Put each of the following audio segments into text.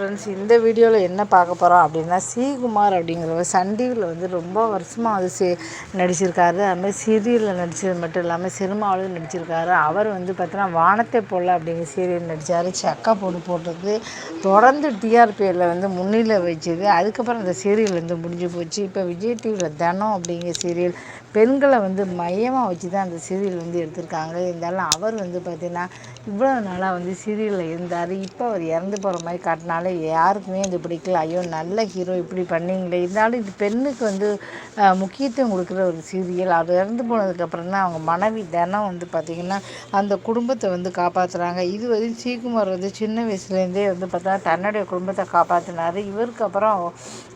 Friends இந்த வீடியோவில் என்ன பார்க்க போகிறோம் அப்படின்னா ஸ்ரீகுமார் அப்படிங்கிறவர் சன் டிவியில் வந்து ரொம்ப வருஷமாக அது சே நடிச்சிருக்காரு. அதுமாதிரி சீரியலில் நடித்தது மட்டும் இல்லாமல் சினிமாவிலும் நடிச்சிருக்காரு. அவர் வந்து பார்த்தோன்னா வானத்தை போல் அப்படிங்கிற சீரியல் நடித்தார் சக்கா போட்டு போட்டது தொடர்ந்து டிஆர்பியில் வந்து முன்னிலை வச்சது. அதுக்கப்புறம் அந்த சீரியல் வந்து முடிஞ்சு போச்சு. இப்போ விஜய் டிவியில் தனம் அப்படிங்கிற சீரியல் பெண்களை வந்து மையமாக வச்சு தான் அந்த சீரியல் வந்து எடுத்திருக்காங்க இருந்தாலும் அவர் வந்து பார்த்திங்கன்னா இவ்வளோ நாளாக வந்து சீரியலில் இருந்தார். இப்போ அவர் இறந்து போகிற மாதிரி காட்டினாலே யாருக்குமே இது பிடிக்கல. ஐயோ நல்ல ஹீரோ இப்படி பண்ணீங்களே. இருந்தாலும் இது பெண்ணுக்கு வந்து முக்கியத்துவம் கொடுக்குற ஒரு சீரியல். அது இறந்து போனதுக்கப்புறம் தான் அவங்க மனைவி தினம் வந்து பார்த்திங்கன்னா அந்த குடும்பத்தை வந்து காப்பாற்றுறாங்க இது வந்து சீக்குமார் வந்து சின்ன வயசுலேருந்தே வந்து பார்த்தா தன்னுடைய குடும்பத்தை காப்பாற்றினார் இவருக்கு அப்புறம்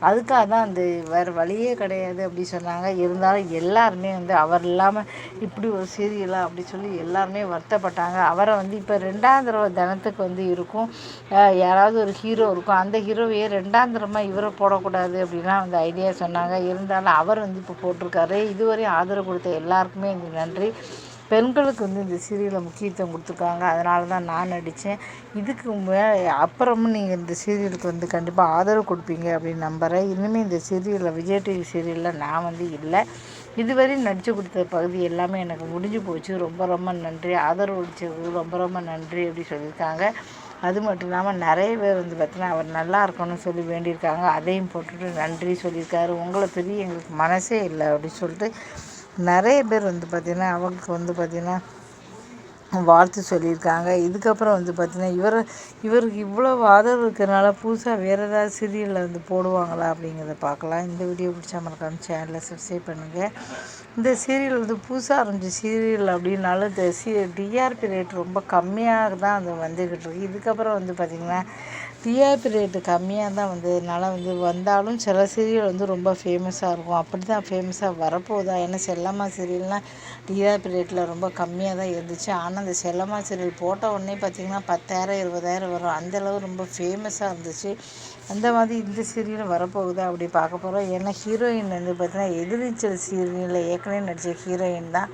அதுக்காக தான் அந்த வேறு வழியே கிடையாது அப்படி சொன்னாங்க. இருந்தாலும் எல்லாருமே வந்து அவர் இல்லாமல் இப்படி ஒரு சீரியலா அப்படி சொல்லி எல்லாருமே வருத்தப்பட்டாங்க. அவரை வந்து இப்போ ரெண்டாவது தடவை தினத்துக்கு வந்து இருக்கும். யாராவது ஒரு ஹீரோ இருக்கும். அந்த ஹீரோவையே ரெண்டாந்திரமாக இவரை போடக்கூடாது அப்படின்லாம் வந்து ஐடியா சொன்னாங்க. இருந்தாலும் அவர் வந்து இப்போ போட்டிருக்காரு. இதுவரையும் ஆதரவு கொடுத்த எல்லாருக்குமே இந்த நன்றி. பெண்களுக்கு வந்து இந்த சீரியலில் முக்கியத்துவம் கொடுத்துருக்காங்க. அதனால தான் நான் நடித்தேன் இதுக்கு மே அப்புறமும் நீங்கள் இந்த சீரியலுக்கு வந்து கண்டிப்பாக ஆதரவு கொடுப்பீங்க அப்படின்னு நம்புகிறேன் இன்னுமே இந்த சீரியலில் விஜய் டிவி சீரியலில் நான் வந்து இல்லை. இதுவரை நடித்து கொடுத்த பகுதி எல்லாமே எனக்கு முடிஞ்சு போச்சு. ரொம்ப ரொம்ப நன்றி. ஆதரவு அளித்ததுக்கு ரொம்ப ரொம்ப நன்றி அப்படி சொல்லியிருக்காங்க. அது மட்டும் இல்லாமல் நிறைய பேர் வந்து பார்த்தீங்கன்னா அவர் நல்லா இருக்கணும்னு சொல்லி வேண்டியிருக்காங்க. அதையும் போட்டுட்டு நன்றி சொல்லியிருக்காரு. உங்களை பெரிய எங்களுக்கு மனசே இல்லை அப்படின்னு சொல்லிட்டு நிறைய பேர் வந்து பார்த்திங்கன்னா அவங்களுக்கு வந்து பார்த்திங்கன்னா வாழ்த்து சொல்லியிருக்காங்க. இதுக்கப்புறம் வந்து பார்த்திங்கன்னா இவர் இவருக்கு இவ்வளோ ஆதரவு இருக்கிறனால புதுசாக வேறு ஏதாவது சீரியலில் வந்து போடுவாங்களா அப்படிங்கிறத பார்க்கலாம். இந்த வீடியோ பிடிச்சா மறக்காம சேனலை சப்ஸ்கிரைப் பண்ணுங்கள் இந்த சீரியல் வந்து புதுசாக ஆரம்பிச்ச சீரியல் அப்படின்னாலும் இந்த சி டிஆர்பி ரேட் ரொம்ப கம்மியாக தான் அது வந்துக்கிட்டு இருக்குது இதுக்கப்புறம் வந்து பார்த்திங்கன்னா டிஆர்பி ரேட்டு கம்மியாக தான் வந்ததுனால வந்து வந்தாலும் சில சீரியல் வந்து ரொம்ப ஃபேமஸாக இருக்கும். அப்படி தான் ஃபேமஸாக வரப்போகுதா? ஏன்னா செல்லம்மா சீரியல்னால் டிஆர்பி ரேட்டில் ரொம்ப கம்மியாக தான் இருந்துச்சு. ஆனால் அந்த செல்லம்மா சீரியல் போட்ட உடனே பார்த்திங்கன்னா பத்தாயிரம் இருபதாயிரம் வரும். அந்தளவு ரொம்ப ஃபேமஸாக இருந்துச்சு. அந்த மாதிரி இந்த சீரியலும் வரப்போகுதா அப்படி பார்க்க போகிறோம் ஏன்னா ஹீரோயின் வந்து பார்த்திங்கன்னா எதிர்நீச்சல் சீரியலில் ஏற்கனவே நடித்த ஹீரோயின் தான்.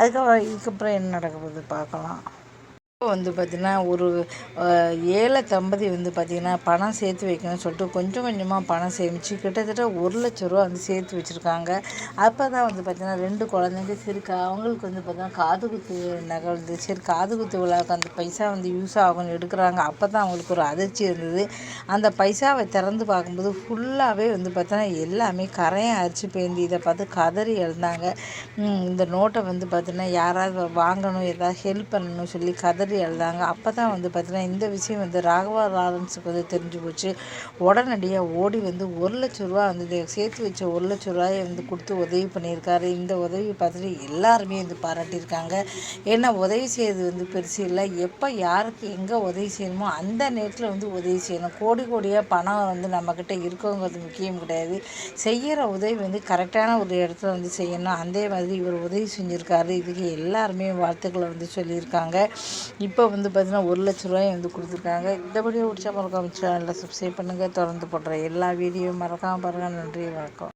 அதுக்கப்புறம் இதுக்கப்புறம் என்ன நடக்க போகுது பார்க்கலாம். வந்து பார்த்திங்கன்னா ஒரு ஏழை தம்பதி வந்து பார்த்திங்கன்னா பணம் சேர்த்து வைக்கணும்னு சொல்லிட்டு கொஞ்சம் கொஞ்சமாக பணம் சேமித்து கிட்டத்தட்ட ஒரு லட்ச ரூபா வந்து சேர்த்து வச்சுருக்காங்க. அப்போ தான் வந்து பார்த்திங்கன்னா ரெண்டு குழந்தைங்க சரி அவங்களுக்கு வந்து பார்த்திங்கன்னா காது குத்து நகழ்ந்து சரி காது குத்து விழாவுக்கு அந்த பைசா வந்து யூஸ் ஆகும்னு எடுக்கிறாங்க. அப்போ தான் அவங்களுக்கு ஒரு அதிர்ச்சி இருந்தது. அந்த பைசாவை திறந்து பார்க்கும்போது ஃபுல்லாகவே வந்து பார்த்தோன்னா எல்லாமே கரையம் அரிச்சு பேந்தி இதை பார்த்து கதறி எழுந்தாங்க. இந்த நோட்டை வந்து பார்த்திங்கன்னா யாராவது வாங்கணும் ஏதாவது ஹெல்ப் பண்ணணும் சொல்லி கதறி மாதிரி எழுதாங்க அப்போ தான் வந்து பார்த்திங்கன்னா இந்த விஷயம் வந்து ராகவா லாரன்ஸுக்கு வந்து தெரிஞ்சு போச்சு. உடனடியாக ஓடி வந்து ஒரு லட்ச ரூபா வந்து சேர்த்து வச்ச ஒரு லட்ச ரூபாயை வந்து கொடுத்து உதவி பண்ணியிருக்காரு. இந்த உதவி பார்த்துட்டு எல்லாருமே வந்து பாராட்டியிருக்காங்க. ஏன்னா உதவி செய்யறது வந்து பெருசு இல்லை. எப்போ யாருக்கு எங்கே உதவி செய்யணுமோ அந்த நேரத்தில் வந்து உதவி செய்யணும். கோடி கோடியாக பணம் வந்து நம்மக்கிட்ட இருக்கோங்கிறது முக்கியம் கிடையாது. செய்கிற உதவி வந்து கரெக்டான ஒரு இடத்துல வந்து செய்யணும். அதே மாதிரி இவர் உதவி செஞ்சுருக்காரு. இதுக்கு எல்லாருமே வாழ்த்துக்களை வந்து சொல்லியிருக்காங்க. இப்போ வந்து பார்த்திங்கன்னா ஒரு லட்ச ரூபாய் வந்து கொடுத்துருக்காங்க. இந்த பிடிச்சா மறக்காம சேனலில் சப்ஸ்கிரைப் பண்ணுங்கள் தொடர்ந்து போடுற எல்லா வீடியோவும் மறக்காமல் பாருங்கள் நன்றி வணக்கம்.